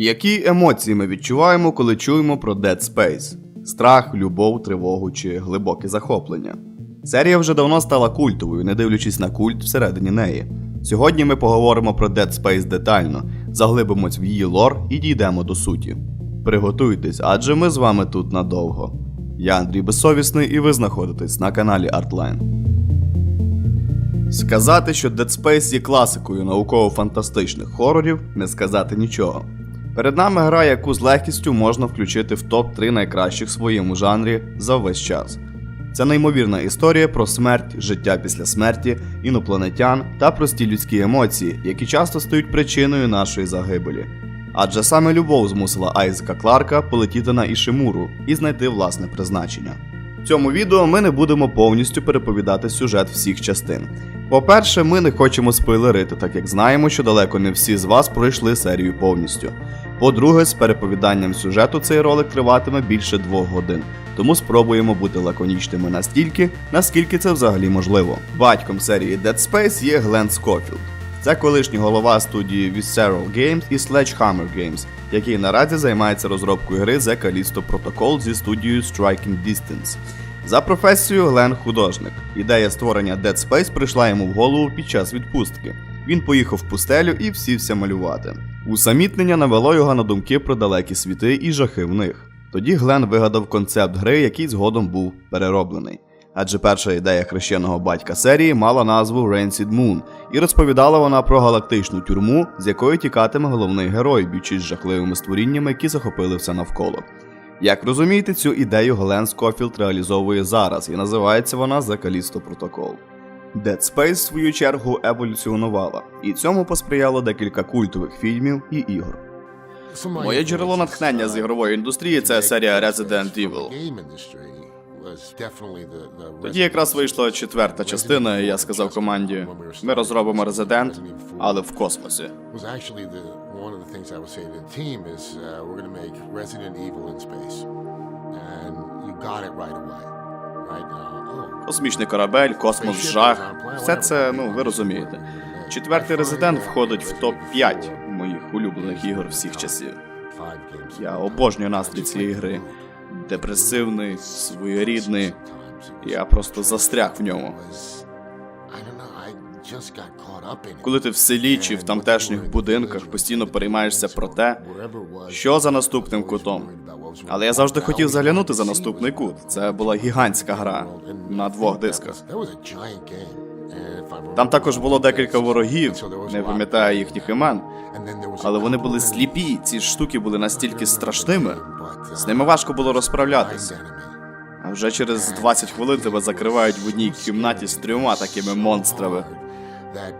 Які емоції ми відчуваємо, коли чуємо про Dead Space? Страх, любов, тривогу чи глибоке захоплення? Серія вже давно стала культовою, не дивлячись на культ всередині неї. Сьогодні ми поговоримо про Dead Space детально, заглибимось в її лор і дійдемо до суті. Приготуйтесь, адже ми з вами тут надовго. Я Андрій Безсовісний, і ви знаходитесь на каналі Artline. Сказати, що Dead Space є класикою науково-фантастичних хорорів, не сказати нічого. Перед нами гра, яку з легкістю можна включити в топ-3 найкращих в своєму жанрі за весь час. Це неймовірна історія про смерть, життя після смерті, інопланетян та прості людські емоції, які часто стають причиною нашої загибелі. Адже саме любов змусила Айзека Кларка полетіти на Ішимуру і знайти власне призначення. В цьому відео ми не будемо повністю переповідати сюжет всіх частин. По-перше, ми не хочемо спойлерити, так як знаємо, що далеко не всі з вас пройшли серію повністю. По-друге, з переповіданням сюжету цей ролик триватиме більше двох годин, тому спробуємо бути лаконічними настільки, наскільки це взагалі можливо. Батьком серії Dead Space є Глен Скофілд. Це колишній голова студії Visceral Games і Sledgehammer Games, який наразі займається розробкою гри The Callisto Protocol зі студією Striking Distance. За професією Глен художник. Ідея створення Dead Space прийшла йому в голову під час відпустки. Він поїхав в пустелю і всівся малювати. Усамітнення навело його на думки про далекі світи і жахи в них. Тоді Глен вигадав концепт гри, який згодом був перероблений. Адже перша ідея хрещеного батька серії мала назву Rancid Moon, і розповідала вона про галактичну тюрму, з якої тікатиме головний герой, б'ючись з жахливими створіннями, які захопили все навколо. Як розумієте, цю ідею Глен Скофілд реалізовує зараз, і називається вона Callisto Protocol. Dead Space, в свою чергу, еволюціонувала, і цьому посприяло декілька культових фільмів і ігор. Моє джерело натхнення з ігрової індустрії це серія Resident Evil. Тоді якраз вийшла четверта частина, і я сказав команді: ми розробимо Resident, але в космосі. Resident Evil in space, and you got it right away, Космічний корабель, космос, жах. Все це, ну ви розумієте. Четвертий резидент входить в топ 5 моїх улюблених ігор всіх часів. Я обожнюю настрій цієї гри. Депресивний, своєрідний. Я просто застряг в ньому. Коли ти в селі чи в тамтешніх будинках постійно переймаєшся про те, що за наступним кутом. Але я завжди хотів заглянути за наступний кут. Це була гігантська гра на двох дисках. Там також було декілька ворогів, не пам'ятаю їхніх імен, але вони були сліпі. Ці штуки були настільки страшними. З ними важко було розправлятися. А вже через 20 хвилин тебе закривають в одній кімнаті з трьома такими монстрами. That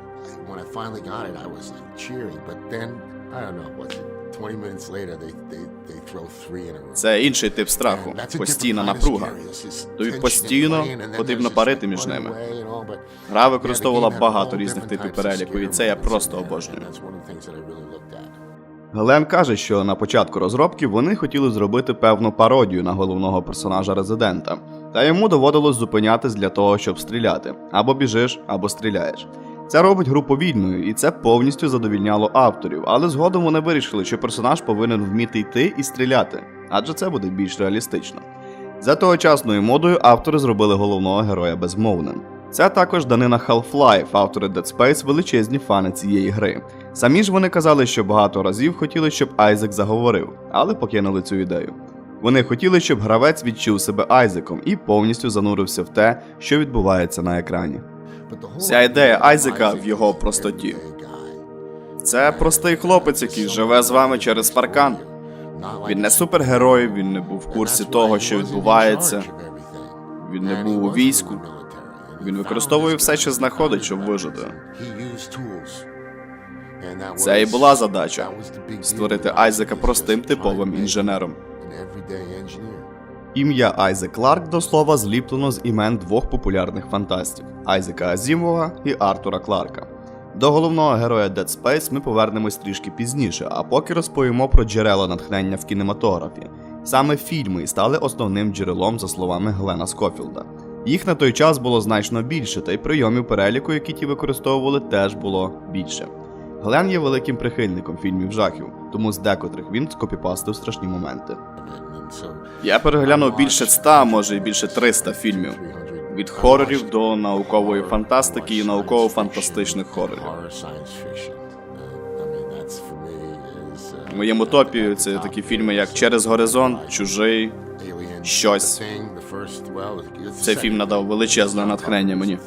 when I finally got it, I was like cheering, but then I don't know what. 20 minutes later, they they they throw three in a row. Це інший тип страху, постійна напруга. Тобі tension постійно потрібно парити just між ними. Гра використовувала багато різних different типів types of переліку, і це я просто обожнюю. Глен каже, що на початку розробки вони хотіли зробити певну пародію на головного персонажа Резидента, та йому доводилось зупинятись для того, щоб стріляти. Або біжиш, або стріляєш. Це робить гру повільною, і це повністю задовільняло авторів, але згодом вони вирішили, що персонаж повинен вміти йти і стріляти, адже це буде більш реалістично. За тогочасною модою автори зробили головного героя безмовним. Це також данина Half-Life, автори Dead Space величезні фани цієї гри. Самі ж вони казали, що багато разів хотіли, щоб Айзек заговорив, але покинули цю ідею. Вони хотіли, щоб гравець відчув себе Айзеком і повністю занурився в те, що відбувається на екрані. Вся ідея Айзека в його простоті. Це простий хлопець, який живе з вами через паркан. Він не супергерой, він не був в курсі того, що відбувається. Він не був у війську. Він використовує все, що знаходить, щоб вижити. Це і була задача створити Айзека простим типовим інженером. Ім'я Айзек Кларк до слова зліплено з імен двох популярних фантастів Айзека Азімова і Артура Кларка. До головного героя Dead Space ми повернемось трішки пізніше, а поки розповімо про джерела натхнення в кінематографі. Саме фільми стали основним джерелом, за словами Глена Скофілда. Їх на той час було значно більше, та й прийомів переліку, які ті використовували, теж було більше. Глен є великим прихильником фільмів жахів, тому з декотрих він скопіпастив страшні моменти. Я переглянув більше 100, може і більше 300 фільмів. Від хорорів до наукової фантастики і науково-фантастичних хорорів. В моєму топі це такі фільми, як Через горизонт, Чужий. Щось. Цей фільм надав величезне натхнення мені.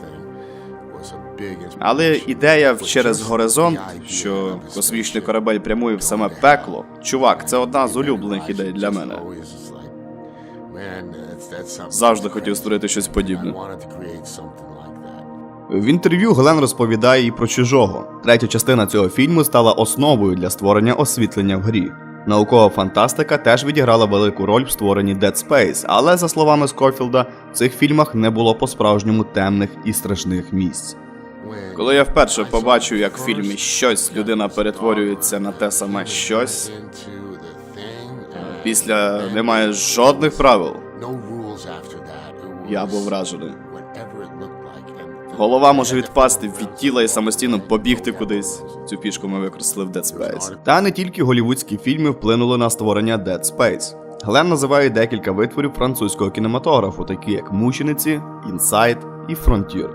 Але ідея в через горизонт, що космічний корабель прямує в саме пекло. Чувак, це одна з улюблених ідей для мене. Завжди хотів створити щось подібне. В інтерв'ю Глен розповідає і про чужого. Третя частина цього фільму стала основою для створення освітлення в грі. Наукова фантастика теж відіграла велику роль в створенні Dead Space, але за словами Скофілда, в цих фільмах не було по-справжньому темних і страшних місць. Коли я вперше побачив, як в фільмі щось людина перетворюється на те саме щось, після немає жодних правил. Я був вражений. Голова може відпасти від тіла і самостійно побігти кудись. Цю фішку ми використали в Dead Space. Та не тільки голівудські фільми вплинули на створення Dead Space. Глен називає декілька витворів французького кінематографу, такі як Мучениці, Інсайт і Фронтір.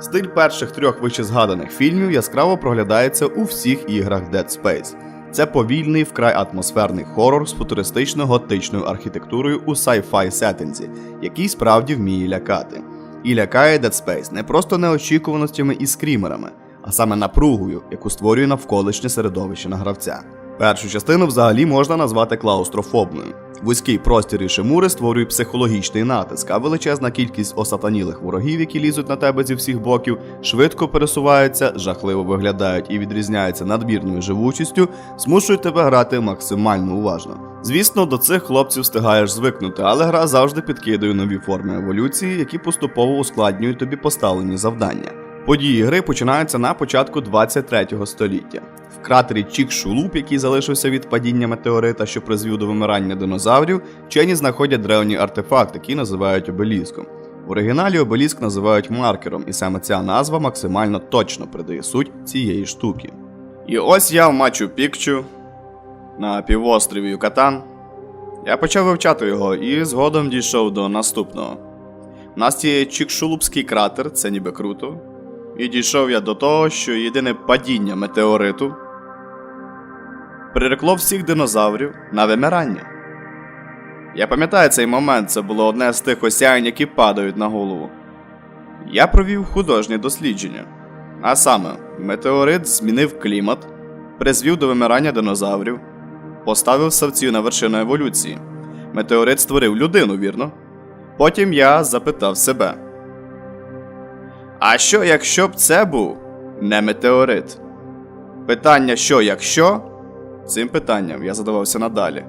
Стиль перших трьох вищезгаданих фільмів яскраво проглядається у всіх іграх Dead Space. Це повільний, вкрай атмосферний хорор з футуристично-готичною архітектурою у sci-fi сеттинзі, який справді вміє лякати. І лякає Dead Space не просто неочікуваностями і скрімерами, а саме напругою, яку створює навколишнє середовище на гравця. Першу частину взагалі можна назвати клаустрофобною. Вузький простір і шимури створюють психологічний натиск, а величезна кількість осатанілих ворогів, які лізуть на тебе зі всіх боків, швидко пересуваються, жахливо виглядають і відрізняються надмірною живучістю, змушують тебе грати максимально уважно. Звісно, до цих хлопців встигаєш звикнути, але гра завжди підкидує нові форми еволюції, які поступово ускладнюють тобі поставлені завдання. Події гри починаються на початку 23 століття. В кратері Чікшулуп, який залишився від падіння метеорита, що призвів до вимирання динозаврів, вчені знаходять древній артефакт, який називають обеліском. В оригіналі обеліск називають маркером, і саме ця назва максимально точно передає суть цієї штуки. І ось я в Мачу Пікчу на півострові Юкатан. Я почав вивчати його і згодом дійшов до наступного. У нас є Чікшулупський кратер, це ніби круто. І дійшов я до того, що єдине падіння метеориту прирекло всіх динозаврів на вимирання. Я пам'ятаю цей момент, це було одне з тих осяянь, які падають на голову. Я провів художнє дослідження. А саме, метеорит змінив клімат, призвів до вимирання динозаврів, поставив савців на вершину еволюції. Метеорит створив людину, вірно? Потім я запитав себе. А що, якщо б це був не метеорит? Питання, що якщо? Цим питанням я задавався надалі.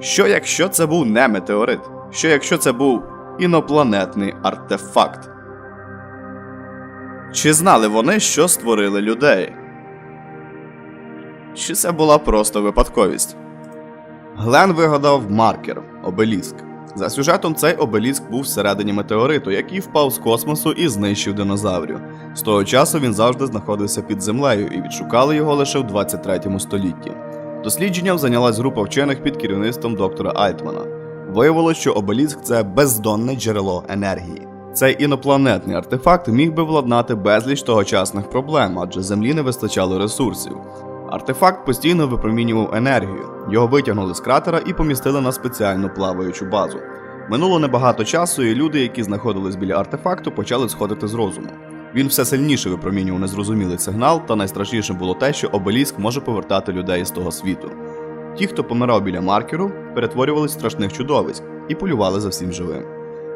Що якщо це був не метеорит? Що якщо це був інопланетний артефакт? Чи знали вони, що створили людей? Чи це була просто випадковість? Глен вигадав маркер обеліск. За сюжетом, цей обеліск був всередині метеориту, який впав з космосу і знищив динозаврів. З того часу він завжди знаходився під землею і відшукали його лише в 23 столітті. Дослідженням зайнялась група вчених під керівництвом доктора Альтмана. Виявилось, що обеліск це бездонне джерело енергії. Цей інопланетний артефакт міг би владнати безліч тогочасних проблем, адже землі не вистачало ресурсів. Артефакт постійно випромінював енергію. Його витягнули з кратера і помістили на спеціальну плаваючу базу. Минуло небагато часу, і люди, які знаходились біля артефакту, почали сходити з розуму. Він все сильніше випромінював незрозумілий сигнал, та найстрашніше було те, що обеліск може повертати людей з того світу. Ті, хто помирав біля маркеру, перетворювались в страшних чудовиськ і полювали за всім живим.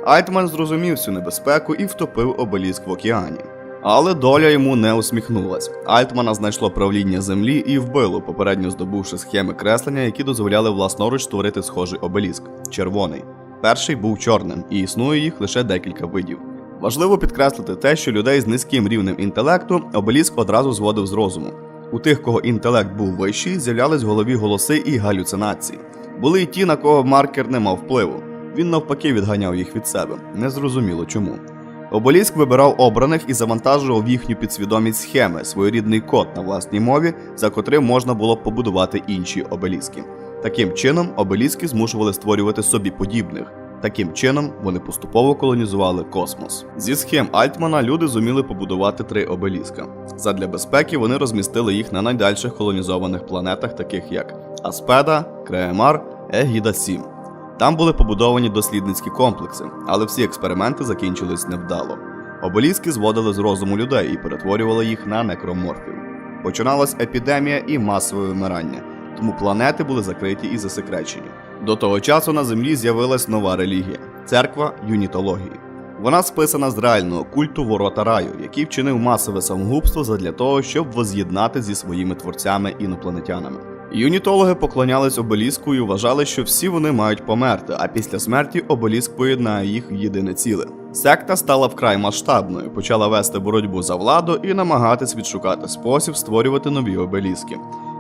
Айтман зрозумів цю небезпеку і втопив обеліск в океані. Але доля йому не усміхнулась. Альтмана знайшло правління землі і вбило, попередньо здобувши схеми креслення, які дозволяли власноруч створити схожий обеліск червоний. Перший був чорним, і існує їх лише декілька видів. Важливо підкреслити те, що людей з низьким рівнем інтелекту обеліск одразу зводив з розуму. У тих, кого інтелект був вищий, з'являлись голові голоси і галюцинації. Були й ті, на кого маркер не мав впливу. Він навпаки відганяв їх від себе. Незрозуміло чому. Обеліск вибирав обраних і завантажував їхню підсвідомість схеми, своєрідний код на власній мові, за котрим можна було побудувати інші обеліски. Таким чином, обеліски змушували створювати собі подібних. Таким чином, вони поступово колонізували космос. Зі схем Альтмана люди зуміли побудувати три обеліска. Задля безпеки вони розмістили їх на найдальших колонізованих планетах, таких як Аспеда, Креемар, Егіда 7. Там були побудовані дослідницькі комплекси, але всі експерименти закінчились невдало. Обеліски зводили з розуму людей і перетворювали їх на некроморфів. Починалась епідемія і масове вимирання, тому планети були закриті і засекречені. До того часу на землі з'явилась нова релігія церква юнітології. Вона списана з реального культу ворота раю, який вчинив масове самогубство задля того, щоб воз'єднати зі своїми творцями інопланетянами. Юнітологи поклонялись обеліску і вважали, що всі вони мають померти, а після смерті обеліск поєднає їх в єдине ціле. Секта стала вкрай масштабною, почала вести боротьбу за владу і намагатись відшукати спосіб створювати нові обеліски.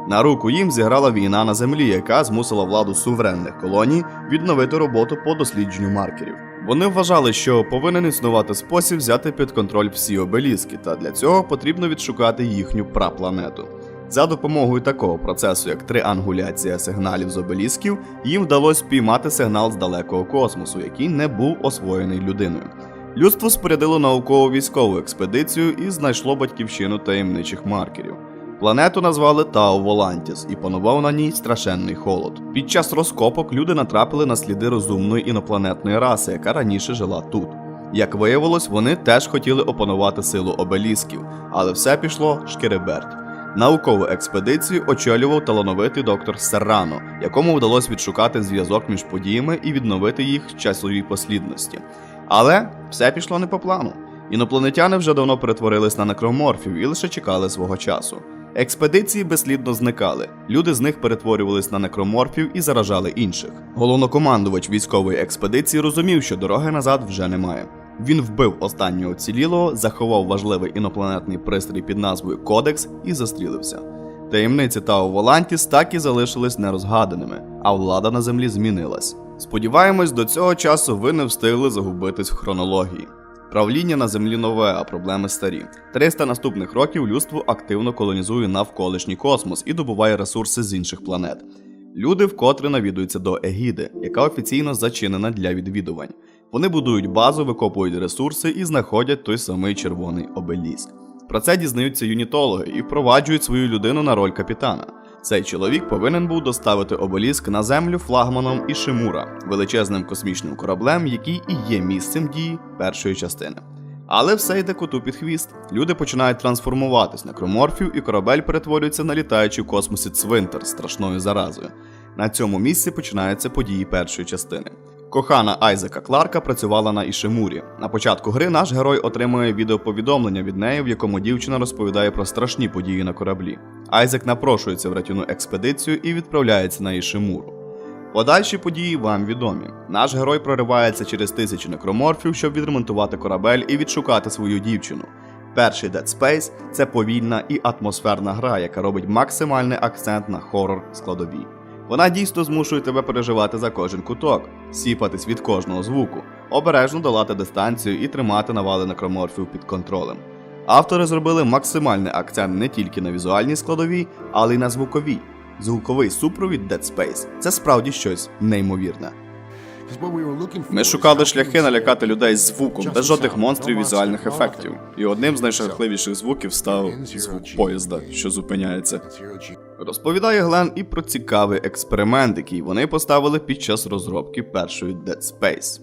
На руку їм зіграла війна на землі, яка змусила владу суверенних колоній відновити роботу по дослідженню маркерів. Вони вважали, що повинен існувати спосіб взяти під контроль всі обеліски, та для цього потрібно відшукати їхню прапланету. За допомогою такого процесу, як триангуляція сигналів з обелісків, їм вдалося спіймати сигнал з далекого космосу, який не був освоєний людиною. Людство спорядило науково-військову експедицію і знайшло батьківщину таємничих маркерів. Планету назвали Тау Волантіс і панував на ній страшенний холод. Під час розкопок люди натрапили на сліди розумної інопланетної раси, яка раніше жила тут. Як виявилось, вони теж хотіли опанувати силу обелісків, але все пішло шкереберть. Наукову експедицію очолював талановитий доктор Серрано, якому вдалося відшукати зв'язок між подіями і відновити їх в часовій послідності. Але все пішло не по плану. Інопланетяни вже давно перетворились на некроморфів і лише чекали свого часу. Експедиції безслідно зникали. Люди з них перетворювались на некроморфів і заражали інших. Головнокомандувач військової експедиції розумів, що дороги назад вже немає. Він вбив останнього цілілого, заховав важливий інопланетний пристрій під назвою Кодекс і застрілився. Таємниці Тау Волантіс так і залишились нерозгаданими, а влада на землі змінилась. Сподіваємось, до цього часу ви не встигли загубитись в хронології. Правління на землі нове, а проблеми старі. 300 наступних років людство активно колонізує навколишній космос і добуває ресурси з інших планет. Люди вкотре навідуються до Егіди, яка офіційно зачинена для відвідувань. Вони будують базу, викопують ресурси і знаходять той самий червоний обеліск. Про це дізнаються юнітологи і впроваджують свою людину на роль капітана. Цей чоловік повинен був доставити обеліск на землю флагманом Ішимура, величезним космічним кораблем, який і є місцем дії першої частини. Але все йде коту під хвіст. Люди починають трансформуватись на кроморфів, і корабель перетворюється на літаючий в космосі цвинтар страшною заразою. На цьому місці починаються події першої частини. Кохана Айзека Кларка працювала на Ішимурі. На початку гри наш герой отримує відеоповідомлення від неї, в якому дівчина розповідає про страшні події на кораблі. Айзек напрошується в рятівну експедицію і відправляється на Ішимуру. Подальші події вам відомі. Наш герой проривається через тисячі некроморфів, щоб відремонтувати корабель і відшукати свою дівчину. Перший Dead Space – це повільна і атмосферна гра, яка робить максимальний акцент на хорор складовій. Вона дійсно змушує тебе переживати за кожен куток, сіпатись від кожного звуку, обережно долати дистанцію і тримати навали некроморфів під контролем. Автори зробили максимальний акцент не тільки на візуальній складовій, але й на звуковій. Звуковий супровід Dead Space – це справді щось неймовірне. Ми шукали шляхи налякати людей звуком, без жодних монстрів візуальних ефектів. І одним з найжахливіших звуків став звук поїзда, що зупиняється. Розповідає Глен і про цікавий експеримент, який вони поставили під час розробки першої Dead Space.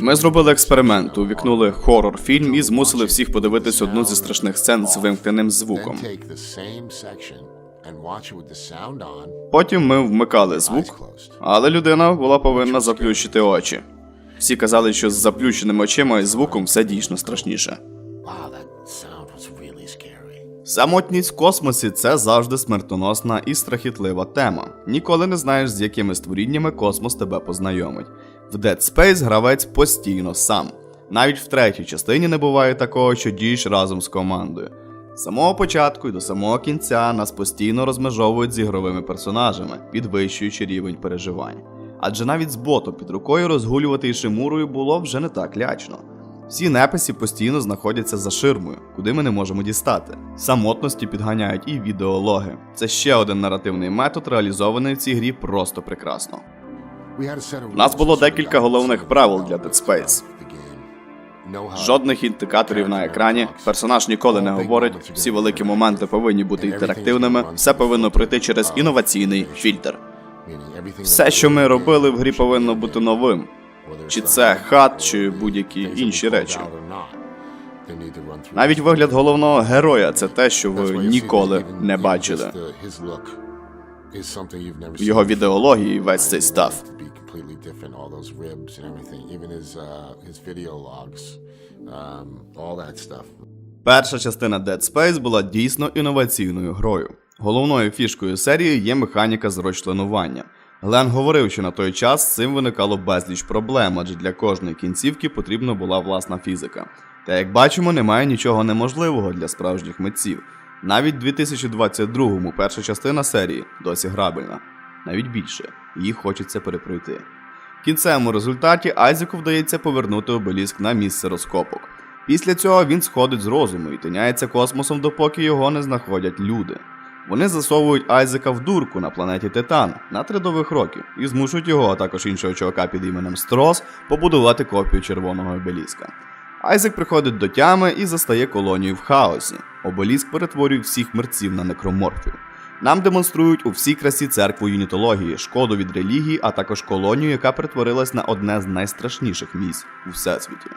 Ми зробили експеримент, увікнули хорор фільм і змусили всіх подивитись одну зі страшних сцен з вимкненим звуком. Потім ми вмикали звук, але людина була повинна заплющити очі. Всі казали, що з заплющеними очима і звуком все дійсно страшніше. Самотність в космосі це завжди смертоносна і страхітлива тема. Ніколи не знаєш, з якими створіннями космос тебе познайомить. В Dead Space гравець постійно сам. Навіть в третій частині не буває такого, що дієш разом з командою. З самого початку і до самого кінця нас постійно розмежовують з ігровими персонажами, підвищуючи рівень переживань. Адже навіть з ботом під рукою розгулювати Ішимурою було вже не так лячно. Всі неписи постійно знаходяться за ширмою, куди ми не можемо дістати. Самотності підганяють і відеологи. Це ще один наративний метод, реалізований в цій грі просто прекрасно. У нас було декілька головних правил для Dead Space. Жодних індикаторів на екрані, персонаж ніколи не говорить, всі великі моменти повинні бути інтерактивними, все повинно пройти через інноваційний фільтр. Все, що ми робили в грі, повинно бути новим. Чи це хат, чи будь-які інші речі. Навіть вигляд головного героя це те, що ви ніколи не бачили. В В його відеології весь цей став. Перша частина Dead Space була дійсно інноваційною грою. Головною фішкою серії є механіка зрочленування. Глен говорив, що на той час з цим виникало безліч проблем, адже для кожної кінцівки потрібна була власна фізика. Та як бачимо, немає нічого неможливого для справжніх митців. Навіть 2022-му перша частина серії досі грабельна. Навіть більше, її хочеться перепройти. В кінцевому результаті Айзеку вдається повернути обеліск на місце розкопок. Після цього він сходить з розуму і тиняється космосом, допоки його не знаходять люди. Вони засовують Айзека в дурку на планеті Титан на три довгих років і змушують його, а також іншого чувака під іменем Строс, побудувати копію червоного обеліска. Айзек приходить до тями і застає колонію в хаосі. Обеліск перетворює всіх мерців на некроморфів. Нам демонструють у всій красі церкву юнітології, шкоду від релігії, а також колонію, яка перетворилась на одне з найстрашніших місць у всесвіті.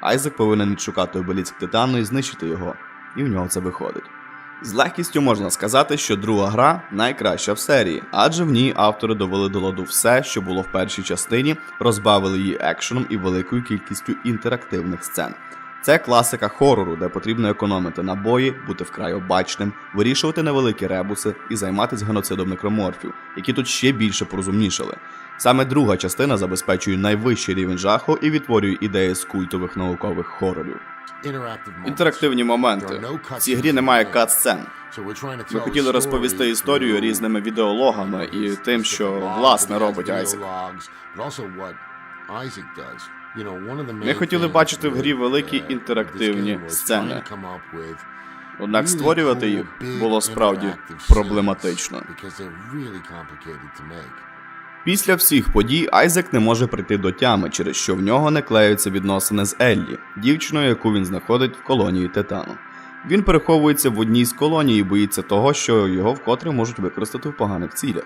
Айзек повинен відшукати обеліск Титану і знищити його, і в нього це виходить. З легкістю можна сказати, що друга гра найкраща в серії, адже в ній автори довели до ладу все, що було в першій частині, розбавили її екшеном і великою кількістю інтерактивних сцен. Це класика хорору, де потрібно економити набої, бути вкрай обачним, вирішувати невеликі ребуси і займатися геноцидом некроморфів, які тут ще більше порозумнішали. Саме друга частина забезпечує найвищий рівень жаху і відтворює ідеї з культових наукових хорорів. Інтерактивні моменти. В цій грі немає кат-сцен. Ми хотіли розповісти історію різними відеологами і тим, що власне робить Айзек. Ми хотіли бачити в грі великі інтерактивні сцени. Однак створювати їх було справді проблематично. Після всіх подій Айзек не може прийти до тями, через що в нього не клеються відносини з Еллі, дівчиною, яку він знаходить в колонії Титану. Він переховується в одній з колоній і боїться того, що його вкотре можуть використати в поганих цілях.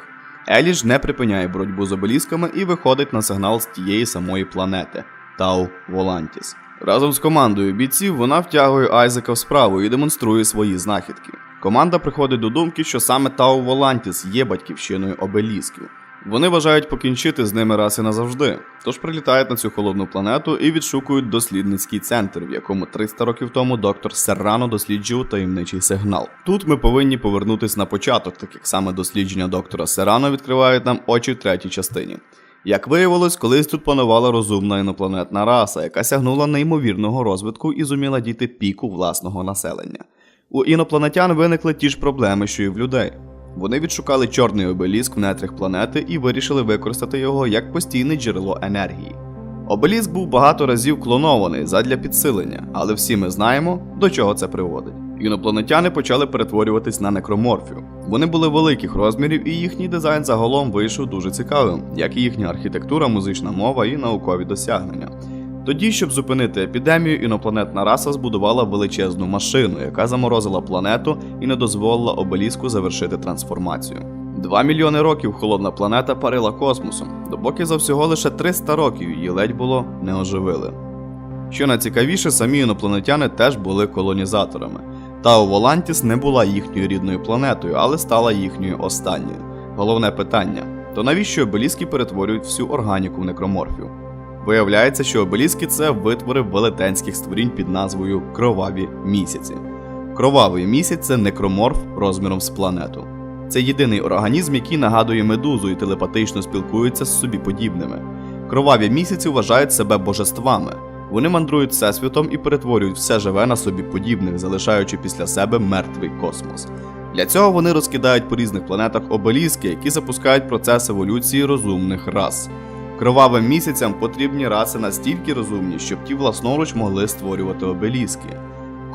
Еллі ж не припиняє боротьбу з обелісками і виходить на сигнал з тієї самої планети Тау Волантіс. Разом з командою бійців вона втягує Айзека в справу і демонструє свої знахідки. Команда приходить до думки, що саме Тау Волантіс є батьківщиною обелісків. Вони бажають покінчити з ними раз і назавжди, тож прилітають на цю холодну планету і відшукують дослідницький центр, в якому 300 років тому доктор Серрано досліджував таємничий сигнал. Тут ми повинні повернутись на початок, так як саме дослідження доктора Серрано відкривають нам очі в третій частині. Як виявилось, колись тут панувала розумна інопланетна раса, яка сягнула неймовірного розвитку і зуміла дійти піку власного населення. У інопланетян виникли ті ж проблеми, що і в людей. Вони відшукали чорний обеліск в нетрях планети і вирішили використати його як постійне джерело енергії. Обеліск був багато разів клонований задля підсилення, але всі ми знаємо, до чого це приводить. Інопланетяни почали перетворюватись на некроморфів. Вони були великих розмірів, і їхній дизайн загалом вийшов дуже цікавим, як і їхня архітектура, музична мова і наукові досягнення. Тоді, щоб зупинити епідемію, інопланетна раса збудувала величезну машину, яка заморозила планету і не дозволила обеліску завершити трансформацію. Два мільйони років холодна планета парила космосом, допоки за всього лише 300 років її ледь було не оживили. Що найцікавіше, самі інопланетяни теж були колонізаторами. Тау Волантіс не була їхньою рідною планетою, але стала їхньою останньою. Головне питання: то навіщо обеліски перетворюють всю органіку в некроморфів? Виявляється, що обеліски це витвори велетенських створінь під назвою Кроваві місяці. Кровавий місяць це некроморф розміром з планету. Це єдиний організм, який нагадує медузу і телепатично спілкується з собі подібними. Кроваві місяці вважають себе божествами. Вони мандрують всесвітом і перетворюють все живе на собі подібних, залишаючи після себе мертвий космос. Для цього вони розкидають по різних планетах обеліски, які запускають процес еволюції розумних рас. Кровавим місяцям потрібні раси настільки розумні, щоб ті власноруч могли створювати обеліски.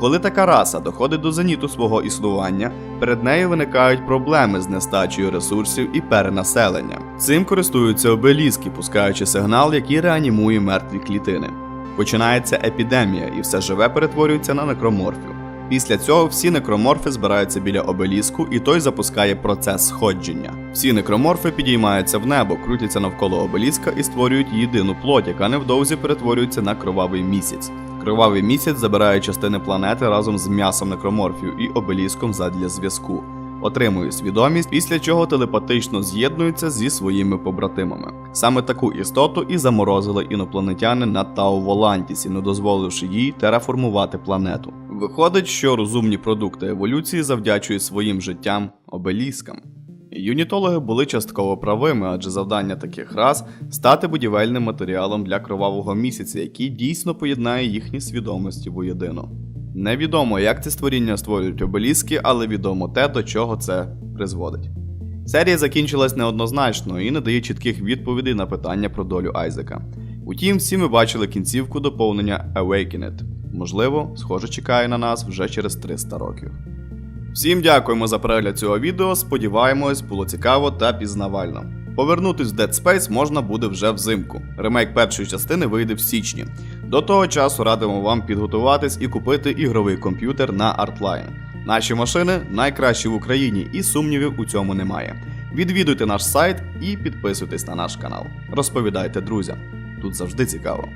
Коли така раса доходить до зеніту свого існування, перед нею виникають проблеми з нестачею ресурсів і перенаселенням. Цим користуються обеліски, пускаючи сигнал, який реанімує мертві клітини. Починається епідемія, і все живе перетворюється на некроморфів. Після цього всі некроморфи збираються біля обеліску, і той запускає процес сходження. Всі некроморфи підіймаються в небо, крутяться навколо обеліска і створюють єдину плоть, яка невдовзі перетворюється на кровавий місяць. Кровавий місяць забирає частини планети разом з м'ясом некроморфів і обеліском задля зв'язку. Отримує свідомість, після чого телепатично з'єднується зі своїми побратимами. Саме таку істоту і заморозили інопланетяни на Тау Волантісі, не дозволивши їй тераформувати планету. Виходить, що розумні продукти еволюції завдячують своїм життям обеліскам. Юнітологи були частково правими, адже завдання таких рас стати будівельним матеріалом для кровавого місяця, який дійсно поєднає їхні свідомості воєдино. Невідомо, як ці створіння створюють обеліски, але відомо те, до чого це призводить. Серія закінчилась неоднозначно і не дає чітких відповідей на питання про долю Айзека. Утім, всі ми бачили кінцівку доповнення Awakened. Можливо, схоже, чекає на нас вже через 300 років. Всім дякуємо за перегляд цього відео. Сподіваємось, було цікаво та пізнавально. Повернутись в Dead Space можна буде вже взимку. Ремейк першої частини вийде в січні. До того часу радимо вам підготуватись і купити ігровий комп'ютер на Artline. Наші машини найкращі в Україні, і сумнівів у цьому немає. Відвідуйте наш сайт і підписуйтесь на наш канал. Розповідайте друзям. Тут завжди цікаво.